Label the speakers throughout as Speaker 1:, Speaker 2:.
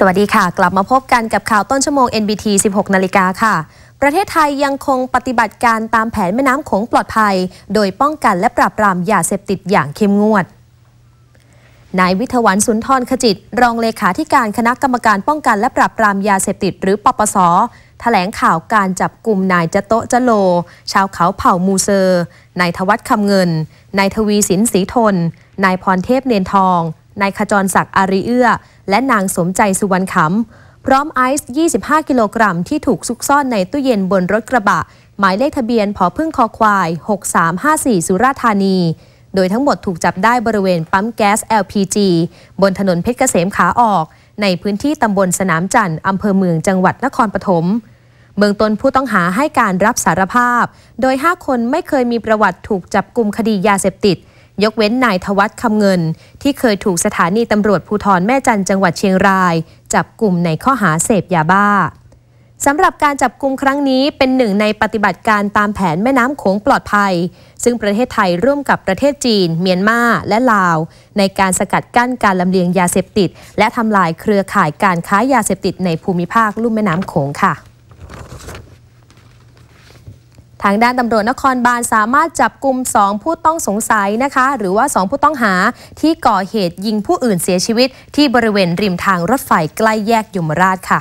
Speaker 1: สวัสดีค่ะ กลับมาพบกันกับข่าวต้นชั่วโมง NBT 16 นาฬิกาค่ะ ประเทศไทยยังคงปฏิบัติการตามแผนแม่น้ำโขงปลอดภัย โดยป้องกันและปราบปรามยาเสพติดอย่างเข้มงวดนายวิทวันสุนทรขจิต รองเลขาธิการคณะกรรมการป้องกันและปราบปรามยาเสพติดหรือปปสแถลงข่าวการจับกลุ่มนายจะโตะจะโล ชาวเขาเผ่ามูเซอร์ นายทวัตคำเงิน นายทวีสินสีทน นายพรเทพเนียนทอง นายขจรศักดิ์อาริเอื้อ และนางสมใจสุวรรณขำ พร้อมไอซ์ 25 กิโลกรัมที่ถูกซุกซ่อนในตู้เย็นบนรถกระบะ หมายเลขทะเบียนผอพึ่งคอควาย 6354 สุราษฎร์ธานี โดยทั้งหมดถูกจับได้บริเวณปั๊มแก๊ส LPG บนถนนเพชรเกษมขาออก ในพื้นที่ตำบลสนามจันทร์อำเภอเมืองจังหวัดนครปฐมเบื้องต้นผู้ต้องหาให้การรับสารภาพ โดย 5 คนไม่เคยมีประวัติถูกจับกลุ่มคดียาเสพติด ยกเว้นนายทวัตคำเงิน ที่เคยถูกสถานีตำรวจภูธรแม่จันจังหวัดเชียงราย จับกลุ่มในข้อหาเสพยาบ้าสำหรับการจับกลุ่มครั้งนี้เป็นหนึ่งในปฏิบัติการตามแผนแม่น้ำโขงปลอดภัย ซึ่งประเทศไทยร่วมกับประเทศจีน เมียนมาและลาว ในการสกัดกั้นการลำเลียงยาเสพติด และทำลายเครือข่ายการค้ายาเสพติดในภูมิภาคลุ่มแม่น้ำโขงค่ะ ทางด้านตำรวจนครบาลสามารถจับกลุ่ม2 ผู้ต้องสงสัยนะคะ หรือว่า 2 ผู้ต้องหาที่ก่อเหตุยิงผู้อื่นเสียชีวิต ที่บริเวณริมทางรถไฟใกล้แยกยมราชค่ะ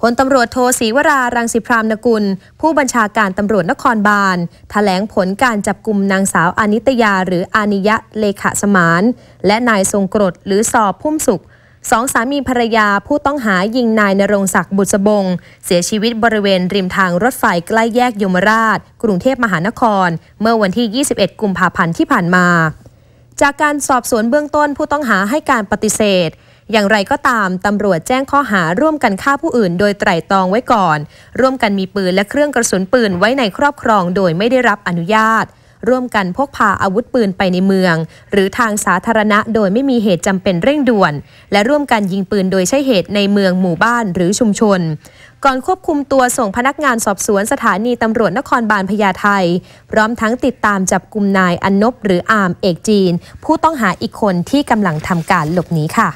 Speaker 1: พลตำรวจโทศรีวรารังสิพรามนกุล ผู้บัญชาการตำรวจนครบาลถแถลงผลการจับกลุ่มนางสาวอานิตยา หรืออานิยะเลขาสมาน และนายทรงกรดหรือสอบพุ่มสุข สองสามีภรรยาผู้ต้องหายิงนายนรงศักดิ์บุษบง เสียชีวิตบริเวณริมทางรถไฟใกล้แยกยมราช กรุงเทพมหานคร เมื่อวันที่ 21 กุมภาพันธ์ที่ผ่านมา จากการสอบสวนเบื้องต้นผู้ต้องหาให้การปฏิเสธ อย่างไรก็ตามตำรวจแจ้งข้อหาร่วมกันฆ่าผู้อื่น โดยไตร่ตรองไว้ก่อน ร่วมกันมีปืนและเครื่องกระสุนปืนไว้ในครอบครองโดยไม่ได้รับอนุญาต ร่วมกันพกพาอาวุธปืนไปในเมือง หรือทางสาธารณะโดยไม่มีเหตุจำเป็นเร่งด่วน และร่วมกันยิงปืนโดยใช้เหตุในเมืองหมู่บ้านหรือชุมชน ก่อนควบคุมตัวส่งพนักงานสอบสวนสถานีตำรวจนครบาลพญาไทพร้อมทั้งติดตามจับกลุ่มนายอนนบหรืออามเอกจีน ผู้ต้องหาอีกคนที่กำลังทำการหลบหนีค่ะ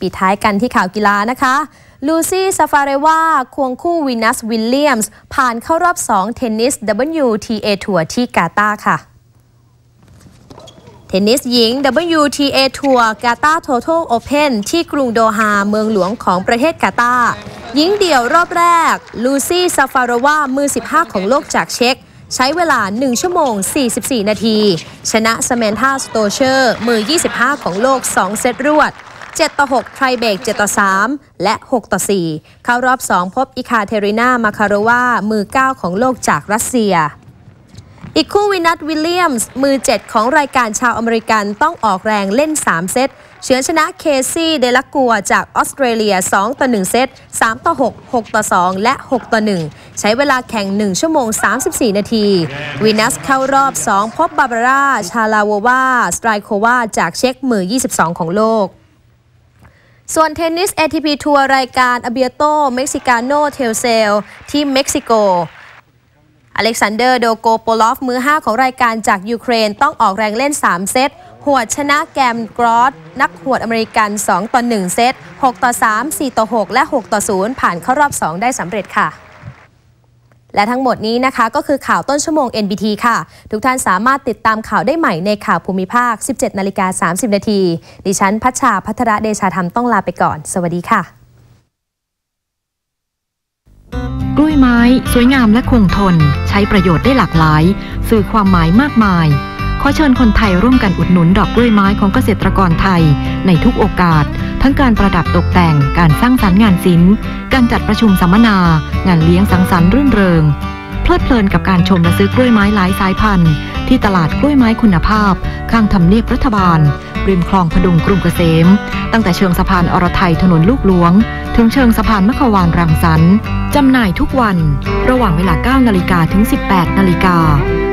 Speaker 1: ปิดท้ายกันที่ข่าวกีฬานะคะ ลูซี่ซาฟาเรวาควงคู่วินัสวิลเลียมส์ผ่านเข้ารอบ 2 เทนนิส WTA ทัวร์ที่กาตาค่ะ เทนนิสหญิง WTA ทัวร์กาตาร์ท Total Open ที่กรุงโดฮาเมืองหลวงของประเทศกาตาหญิงเดี่ยวรอบแรก ลูซี่ซาฟาเรวามือ 15 ของโลกจากเช็กใช้เวลา 1 ชั่วโมง 44 นาที ชนะสเมนธาสโตเชอร์ มือ 25 ของโลก 2 เซตรวด 7 ต่อ 6 ไทรเบรก 7 ต่อ 3 และ 6 ต่อ 4 เข้ารอบ 2 พบอิคาเทรินามาคารวามือ 9 ของโลกจากรัสเซีย อีกคู่วินัทวิลเลียมส์ มือ 7 ของรายการชาวอเมริกันต้องออกแรงเล่น 3 เซตเฉือนชนะเคซี่เดลักัวจากออสเตรเลีย 2 ต่อ 1 เซต 3 ต่อ 6 6 ต่อ 2 และ 6 ต่อ 1 ใช้เวลาแข่ง 1 ชั่วโมง 34 นาทีวินัสเข้ารอบ 2 พบบาบาร่า ชาลาววา สไตรโควาจากเช็กมือ 22 ของโลก ส่วนเทนนิส ATP ทัวร์รายการอเบียโตเม็กซิกาโนเทลเซลที่เม็กซิโก อเล็กซานเดอร์โดโกโปลอฟมือ 5 ของรายการจากยูเครนต้องออกแรงเล่น 3 เซตหวดชนะแกมกรอสนักหวดอเมริกัน 2 ต่อ 1 เซต 6 ต่อ 3 4 ต่อ 6 และ 6 ต่อ 0 ผ่านเข้ารอบ 2 ได้สำเร็จค่ะ และทั้งหมดนี้นะคะก็คือข่าวต้นชั่วโมง NBT ค่ะ ทุกท่านสามารถติดตามข่าวได้ใหม่ในข่าวภูมิภาค 17 นาฬิกา 30 นาที ดิฉันพัชชาพัทระเดชาธรรมต้องลาไปก่อน สวัสดีค่ะ
Speaker 2: กล้วยไม้ สวยงามและคงทน ใช้ประโยชน์ได้หลากหลาย สื่อความหมายมากมาย ขอเชิญคนไทยร่วมกันอุดหนุนดอกกล้วยไม้ของเกษตรกรไทย ในทุกโอกาส ทั้งการประดับตกแต่ง การสร้างสรรค์งานศิลป์ การจัดประชุมสัมมนา งานเลี้ยงสังสรรค์รื่นเริง เพลิดเพลินกับการชมและซื้อกล้วยไม้หลายสายพันธุ์ ที่ตลาดกล้วยไม้คุณภาพ ข้างทำเนียบรัฐบาลริมคลองพดุงกรุงเกษม ตั้งแต่เชิงสะพานอรไทยถนนลูกหลวง ถึงเชิงสะพานมะขวานรังสรรค์จำหน่ายทุกวัน ระหว่างเวลา 9 นาฬิกาถึง 18 นาฬิกา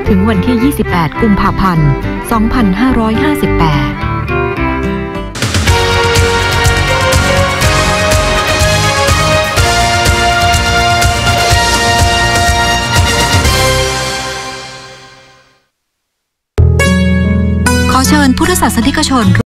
Speaker 2: ถึงวันที่ 28 กุมภาพันธ์ 2558
Speaker 3: เชิญพุทธศาสนิกชน